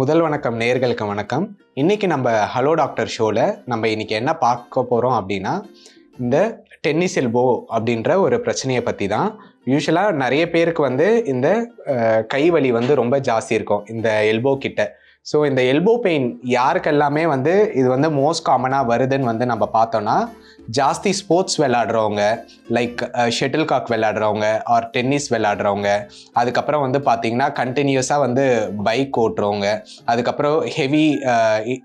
முதல் வணக்கம் நேர்களுக்கு வணக்கம். இன்னைக்கு நம்ம ஹலோ டாக்டர் ஷோவில் நம்ம இன்னைக்கு என்ன பார்க்க போகிறோம் அப்படின்னா இந்த டென்னிஸ் எல்போ அப்படின்ற ஒரு பிரச்சனையை பற்றி தான். யூஸ்வலாக நிறைய பேருக்கு வந்து இந்த கை வலி வந்து ரொம்ப ஜாஸ்தி இருக்கும். இந்த எல்போ கிட்ட. ஸோ இந்த எல்போ பெயின் யாருக்கெல்லாமே வந்து இது வந்து மோஸ்ட் காமனாக வருதுன்னு வந்து நம்ம பார்த்தோன்னா ஜாஸ்தி ஸ்போர்ட்ஸ் விளாடுறவங்க லைக் ஷெட்டில் காக் விளாடுறவங்க ஆர் டென்னிஸ் விளாடுறவங்க அதுக்கப்புறம் வந்து பார்த்திங்கன்னா கண்டினியூஸாக வந்து பைக் ஓட்டுறவங்க அதுக்கப்புறம் ஹெவி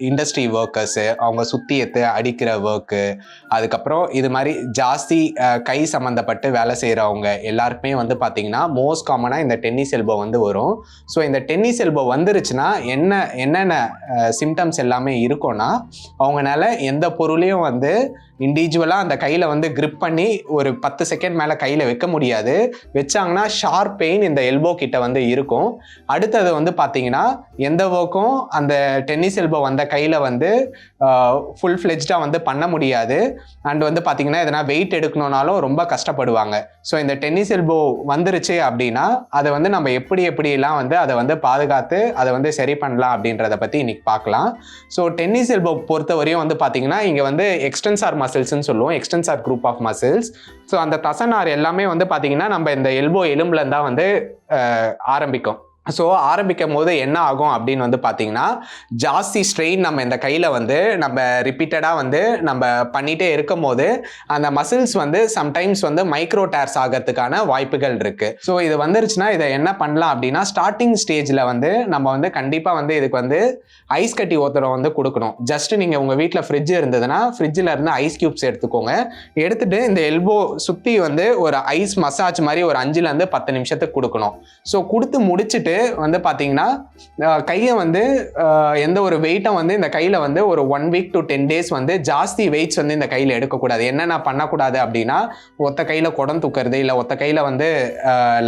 இண்டஸ்ட்ரி ஒர்க்கர்ஸு அவங்க சுற்றி எத்து அடிக்கிற ஒர்க்கு அதுக்கப்புறம் இது மாதிரி ஜாஸ்தி கை சம்மந்தப்பட்டு வேலை செய்கிறவங்க எல்லாருக்குமே வந்து பார்த்திங்கன்னா மோஸ்ட் காமனாக இந்த டென்னிஸ் எல்போ வந்து வரும். ஸோ இந்த டென்னிஸ் எல்போ வந்துருச்சுன்னா என்ன என்னென்ன சிம்டம்ஸ் எல்லாமே இருக்கும்னா அவங்கனால எந்த பொருளையும் வந்து இண்டிவிஜுவலாக அந்த கையில் வந்து கிரிப் பண்ணி ஒரு பத்து செகண்ட் மேலே கையில் வைக்க முடியாது. வச்சாங்கன்னா ஷார்ப் பெயின் இந்த எல்போ கிட்ட வந்து இருக்கும். அடுத்தது வந்து பார்த்தீங்கன்னா எந்த ஒர்க்கும் அந்த டென்னிஸ் எல்போ வந்த கையில் வந்து ஃபுல் ஃப்ளெஜ்டாக வந்து பண்ண முடியாது. அண்ட் வந்து பார்த்தீங்கன்னா எதனா வெயிட் எடுக்கணும்னாலும் ரொம்ப கஷ்டப்படுவாங்க. ஸோ இந்த டென்னிஸ் எல்போ வந்துருச்சு அப்படின்னா அதை வந்து நம்ம எப்படி எப்படியெல்லாம் வந்து அதை வந்து பாதுகாத்து அதை வந்து சரி பண்ணலாம் அப்படின்றத பற்றி இன்றைக்கி பார்க்கலாம். ஸோ டென்னிஸ் எல்போ பொறுத்தவரையும் வந்து பார்த்தீங்கன்னா இங்கே வந்து எக்ஸ்டென்சார் மசில்ஸ்னு சொல்லுவோம். Extensor group of muscles so அந்த தசனார் எல்லாமே வந்து பார்த்தீங்கன்னா நம்ம இந்த எல்போ எலும்புலேருந்து தான் வந்து ஆரம்பிக்கும். ஸோ ஆரம்பிக்கும் போது என்ன ஆகும் அப்படின்னு வந்து பார்த்தீங்கன்னா ஜாஸ்தி ஸ்ட்ரெயின் நம்ம இந்த கையில் வந்து நம்ம ரிப்பீட்டடாக வந்து நம்ம பண்ணிகிட்டே இருக்கும் போது அந்த மசில்ஸ் வந்து சம்டைம்ஸ் வந்து மைக்ரோ டேர்ஸ் ஆகிறதுக்கான வாய்ப்புகள் இருக்குது ஸோ இது வந்துருச்சுன்னா இதை என்ன பண்ணலாம் அப்படின்னா ஸ்டார்டிங் ஸ்டேஜில் வந்து நம்ம வந்து கண்டிப்பாக வந்து இதுக்கு வந்து ஐஸ் கட்டி ஒத்தரம் வந்து கொடுக்கணும். ஜஸ்ட் நீங்கள் உங்கள் வீட்டில் ஃப்ரிட்ஜ் இருந்ததுன்னா ஃப்ரிட்ஜில் இருந்து ஐஸ் க்யூப்ஸ் எடுத்துக்கோங்க. எடுத்துகிட்டு இந்த எல்போ சுற்றி வந்து ஒரு ஐஸ் மசாஜ் மாதிரி ஒரு அஞ்சுலேருந்து பத்து நிமிஷத்துக்கு கொடுக்கணும். ஸோ கொடுத்து முடிச்சுட்டு வந்து பார்த்தீங்கன்னா கையை வந்து எந்த ஒரு வெயிட்டும் வந்து இந்த கையில் வந்து ஒரு one week to ten days வந்து ஜாஸ்தி வெயிட்ஸ் வந்து இந்த கையில் எடுக்கக்கூடாது. என்னென்ன பண்ணக்கூடாது அப்படின்னா ஒத்த கையில் குடம் தூக்குறது இல்லை ஒத்த கையில் வந்து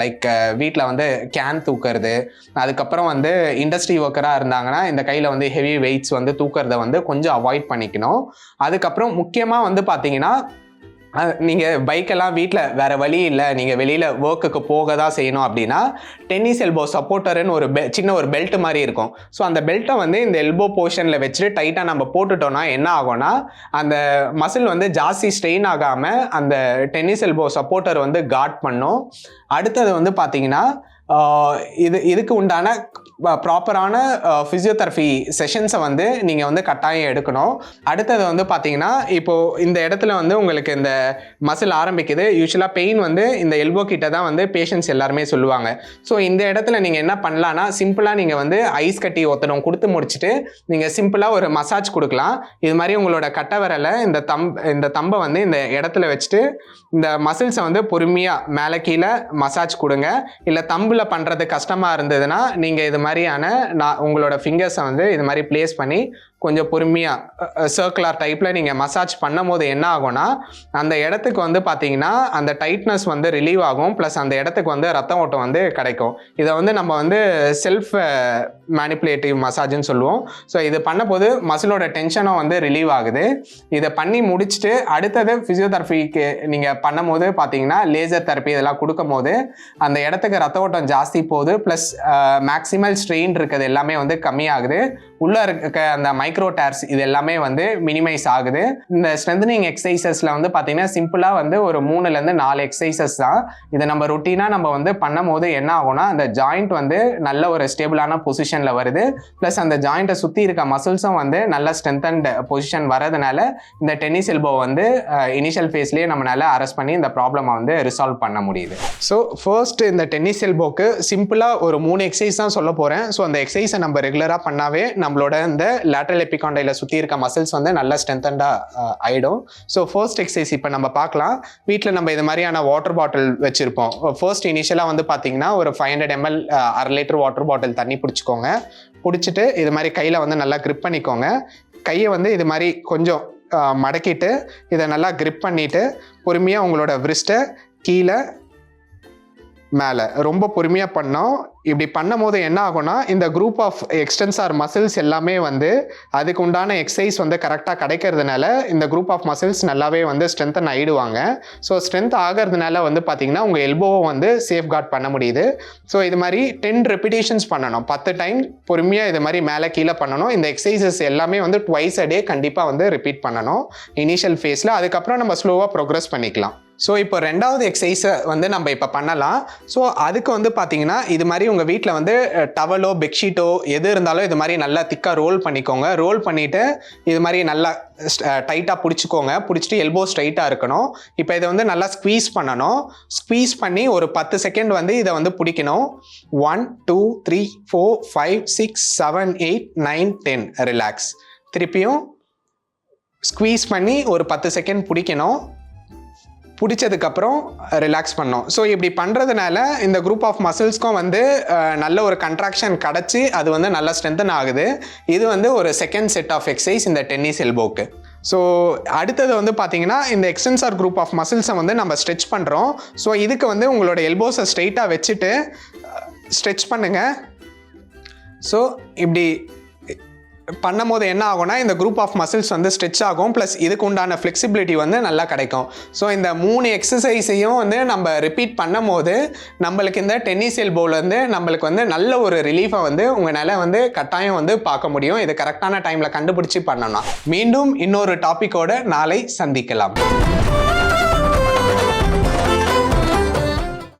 லைக் வீட்டில் வந்து கேன் தூக்குறது அதுக்கப்புறம் வந்து இண்டஸ்ட்ரி ஒர்க்கராக இருந்தாங்கன்னா இந்த கையில் வந்து ஹெவி வெயிட்ஸ் வந்து தூக்கிறத வந்து கொஞ்சம் அவாய்ட் பண்ணிக்கணும். அதுக்கப்புறம் முக்கியமாக வந்து பார்த்தீங்கன்னா நீங்கள் பைக்கெல்லாம் வீட்டில் வேறு வழி இல்லை. நீங்கள் வெளியில் ஒர்க்குக்கு போக தான் செய்யணும் அப்படின்னா டென்னிஸ் எல்போ சப்போர்ட்டர்னு ஒரு பெ சின்ன ஒரு பெல்ட் மாதிரி இருக்கும். ஸோ அந்த பெல்ட்டை வந்து இந்த எல்போ போர்ஷனில் வச்சுட்டு டைட்டாக நம்ம போட்டுட்டோம்னா என்ன ஆகும்னா அந்த மசில் வந்து ஜாஸ்தி ஸ்ட்ரெயின் ஆகாமல் அந்த டென்னிஸ் எல்போ சப்போர்ட்டர் வந்து காட் பண்ணும். அடுத்தது வந்து பார்த்தீங்கன்னா இது இதுக்கு உண்டான ப்ராப்பரான ஃபிசியோதெரபி செஷன்ஸை வந்து நீங்கள் வந்து கட்டாயம் எடுக்கணும். அடுத்தது வந்து பார்த்தீங்கன்னா இப்போது இந்த இடத்துல வந்து உங்களுக்கு இந்த மசில் ஆரம்பிக்குது. யூஸ்வலாக பெயின் வந்து இந்த எல்போ கிட்ட தான் வந்து பேஷண்ட்ஸ் எல்லாருமே சொல்லுவாங்க. ஸோ இந்த இடத்துல நீங்கள் என்ன பண்ணலான்னா சிம்பிளாக நீங்கள் வந்து ஐஸ் கட்டி ஒத்தடம் கொடுத்து முடிச்சுட்டு நீங்கள் சிம்பிளாக ஒரு மசாஜ் கொடுக்கலாம். இது மாதிரி உங்களோட கட்டை விரலை இந்த தம் இந்த தம்பை வந்து இந்த இடத்துல வச்சுட்டு இந்த மசில்ஸை வந்து பொறுமையாக மேலே கீழே மசாஜ் கொடுங்க. இல்லை தம்பில் பண்ணுறது கஷ்டமாக இருந்ததுன்னா நீங்கள் இது மாதிரியான நான் உங்களோட ஃபிங்கர்ஸை வந்து இது மாதிரி ப்ளேஸ் பண்ணி கொஞ்சம் பொறுமையாக சர்க்குலர் டைப்பில் நீங்கள் மசாஜ் பண்ணும் போது என்ன ஆகும்னா அந்த இடத்துக்கு வந்து பார்த்தீங்கன்னா அந்த டைட்னஸ் வந்து ரிலீவ் ஆகும். ப்ளஸ் அந்த இடத்துக்கு வந்து ரத்த ஓட்டம் வந்து கிடைக்கும். இதை வந்து நம்ம வந்து செல்ஃப் மேனிப்புலேட்டிவ் மசாஜ்னு சொல்லுவோம். ஸோ இது பண்ணும்போது மசிலோட டென்ஷனும் வந்து ரிலீவ் ஆகுது. இதை பண்ணி முடிச்சுட்டு அடுத்தது ஃபிசியோதெரபிக்கு நீங்கள் பண்ணும்போது பார்த்தீங்கன்னா லேசர் தெரப்பி இதெல்லாம் கொடுக்கும் போது அந்த இடத்துக்கு ரத்த ஓட்டம் ஜாஸ்தி போகுது. ப்ளஸ் மேக்சிமல் ஸ்ட்ரெயின் இருக்கிறது எல்லாமே வந்து கம்மியாகுது. உள்ளே இருக்க அந்த மைக்ரோ டேர்ஸ் இது எல்லாமே வந்து மினிமைஸ் ஆகுது. இந்த ஸ்ட்ரென்தனிங் எக்ஸசைசஸில் வந்து பார்த்தீங்கன்னா சிம்பிளாக வந்து ஒரு மூணுலேருந்து நாலு எக்ஸசைசஸ் தான். இதை நம்ம ருட்டீனாக நம்ம வந்து பண்ணும் போது என்ன ஆகும்னா அந்த ஜாயிண்ட் வந்து நல்ல ஒரு ஸ்டேபிளான பொசிஷனில் வருது. ப்ளஸ் அந்த ஜாயிண்ட்டை சுற்றி இருக்க மசில்ஸும் வந்து நல்லா ஸ்ட்ரென்தன்ட் பொசிஷன் வரதுனால இந்த டென்னிஸ் எல்போ வந்து இனிஷியல் ஃபேஸ்லேயே நம்மளால் அரெஸ்ட் பண்ணி இந்த ப்ராப்ளமை வந்து ரிசால்வ் பண்ண முடியுது. ஸோ ஃபர்ஸ்ட் இந்த டென்னிஸ் எல்போக்கு சிம்பிளாக ஒரு மூணு எக்ஸசைஸ் தான் சொல்ல போகிறேன் ஸோ அந்த எக்ஸசைஸை நம்ம ரெகுலராக பண்ணாவே நம்மளோட இந்த லேட்ரல் எபிகாண்டைல சுற்றி இருக்க மசில்ஸ் வந்து நல்லா ஸ்ட்ரென்தண்டாக ஆகிடும் ஸோ ஃபர்ஸ்ட் எக்ஸசைஸ் இப்போ நம்ம பார்க்கலாம். வீட்டில் நம்ம இது மாதிரியான வாட்டர் பாட்டில் வச்சுருப்போம். ஃபர்ஸ்ட் இனிஷியலாக வந்து பார்த்தீங்கன்னா ஒரு ஃபைவ் ஹண்ட்ரட் எம்எல் அரை லிட்டர் வாட்டர் பாட்டில் தண்ணி பிடிச்சிக்கோங்க. பிடிச்சிட்டு இது மாதிரி கையில் வந்து நல்லா க்ரிப் பண்ணிக்கோங்க. கையை வந்து இது மாதிரி கொஞ்சம் மடக்கிட்டு இதை நல்லா க்ரிப் பண்ணிவிட்டு பொறுமையாக உங்களோட விரிஸ்ட்டை கீழே மேலே. ரொம்ப பொறுமையாக பண்ணோம். இப்படி பண்ணும் போது என்ன ஆகும்னா இந்த குரூப் ஆஃப் எக்ஸ்டென்சார் மசில்ஸ் எல்லாமே வந்து அதுக்கு உண்டான எக்ஸசைஸ் வந்து கரெக்டாக கிடைக்கிறதுனால இந்த குரூப் ஆஃப் மசில்ஸ் நல்லாவே வந்து ஸ்ட்ரென்த்தன் ஆகிடுவாங்க ஸோ ஸ்ட்ரென்த் ஆகிறதுனால வந்து பார்த்தீங்கன்னா உங்கள் எல்போவை வந்து சேஃப் கார்ட் பண்ண முடியுது. ஸோ இது மாதிரி டென் ரெப்பிடேஷன்ஸ் பண்ணணும். பத்து டைம் பொறுமையாக இது மாதிரி மேலே கீழே பண்ணணும். இந்த எக்ஸசைசஸ் எல்லாமே வந்து ட்வைஸ் அ டே கண்டிப்பாக வந்து ரிப்பீட் பண்ணணும். இனிஷியல் ஃபேஸில் அதுக்கப்புறம் நம்ம ஸ்லோவாக ப்ரோக்ரஸ் பண்ணிக்கலாம். ஸோ இப்போ ரெண்டாவது எக்ஸசைஸை வந்து நம்ம இப்போ பண்ணலாம். ஸோ அதுக்கு வந்து பார்த்தீங்கன்னா இது மாதிரி உங்கள் வீட்டில் வந்து டவலோ பெட்ஷீட்டோ எது இருந்தாலும் இது மாதிரி நல்லா திக்காக ரோல் பண்ணிக்கோங்க. ரோல் பண்ணிவிட்டு இது மாதிரி நல்லா டைட்டாக பிடிச்சிக்கோங்க. பிடிச்சிட்டு எல்போ ஸ்ட்ரைட்டாக இருக்கணும். இப்போ இதை வந்து நல்லா ஸ்க்வீஸ் பண்ணணும். ஸ்க்வீஸ் பண்ணி ஒரு பத்து செகண்ட் வந்து இதை வந்து பிடிக்கணும். One two three four five six seven eight nine ten relax திருப்பியும் ஸ்க்வீஸ் பண்ணி ஒரு பத்து செகண்ட் பிடிக்கணும். பிடிச்சதுக்கப்புறம் ரிலாக்ஸ் பண்ணோம். ஸோ இப்படி பண்ணுறதுனால இந்த குரூப் ஆஃப் மசில்ஸ்க்கும் வந்து நல்ல ஒரு கன்ட்ராக்ஷன் கிடச்சி அது வந்து நல்லா ஸ்ட்ரென்தன் ஆகுது. இது வந்து ஒரு செகண்ட் செட் ஆஃப் எக்ஸசைஸ் இந்த டென்னிஸ் எல்போக்கு ஸோ அடுத்தது வந்து பார்த்தீங்கன்னா இந்த எக்ஸ்டென்சார் குரூப் ஆஃப் மசில்ஸை வந்து நம்ம ஸ்ட்ரெச் பண்ணுறோம் ஸோ இதுக்கு வந்து உங்களோட எல்போஸை ஸ்ட்ரெயிட்டாக வச்சுட்டு ஸ்ட்ரெச் பண்ணுங்கள் ஸோ இப்படி பண்ணும்போது என்ன ஆகும்னா இந்த குரூப் ஆஃப் மசில்ஸ் வந்து ஸ்ட்ரெச் ஆகும். ப்ளஸ் இதுக்கு உண்டான ஃப்ளெக்சிபிலிட்டி வந்து நல்லா கிடைக்கும். ஸோ இந்த மூணு எக்ஸசைஸையும் வந்து நம்ம ரிப்பீட் பண்ணும் போது நம்மளுக்கு இந்த டென்னிஸ் வந்து நம்மளுக்கு வந்து நல்ல ஒரு ரிலீஃபை வந்து உங்களால் வந்து கட்டாயம் வந்து பார்க்க முடியும். இது கரெக்டான டைமில் கண்டுபிடிச்சி பண்ணணும். மீண்டும் இன்னொரு டாப்பிக்கோட நாளை சந்திக்கலாம்.